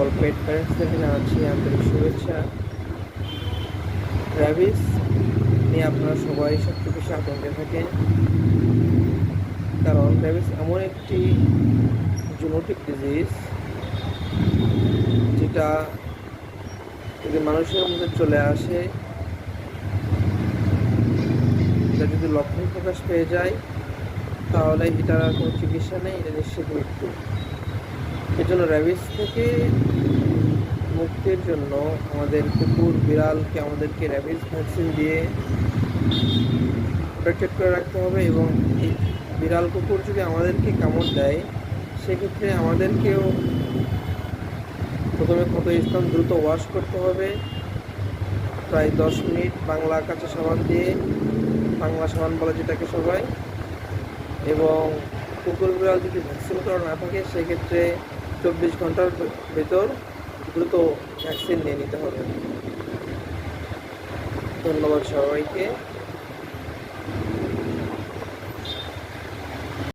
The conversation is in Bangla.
সকল পেট প্যারেন্টসদেরকে জানাচ্ছি আন্তরিক শুভেচ্ছা। র্যাবিস নিয়ে আপনারা সবাই সবচেয়ে বেশি আতঙ্কে থাকেন কারণ র্যাবিস এমন একটি জুনোটিক ডিজিজ যেটা যদি মানুষের মধ্যে চলে আসে, এটা যদি লক্ষণ প্রকাশ পেয়ে যায়, তাহলে এটার কোনো চিকিৎসা নেই, এটা নিশ্চিত মৃত্যু। এর জন্য র্যাবিস থেকে মুক্তির জন্য আমাদের কুকুর, বিড়ালকে আমাদেরকে র্যাবিস ভ্যাকসিন দিয়ে প্রোটেক্টেড করে রাখতে হবে এবং এই বিড়াল কুকুর যদি আমাদেরকে কামড় দেয়, সেক্ষেত্রে আমাদেরকেও প্রথমে ক্ষত স্থান দ্রুত ওয়াশ করতে হবে। প্রায় দশ মিনিট বাংলা কাঁচা সাবান দিয়ে, বাংলা সাবান বলে যেটাকে সবাই, এবং কুকুর, বিড়াল যদি ভ্যাকসিন করা না থাকে, সেক্ষেত্রে চব্বিশ ঘণ্টার ভেতর দ্রুত ভ্যাকসিন নিয়ে নিতে হবে। ধন্যবাদ সবাইকে।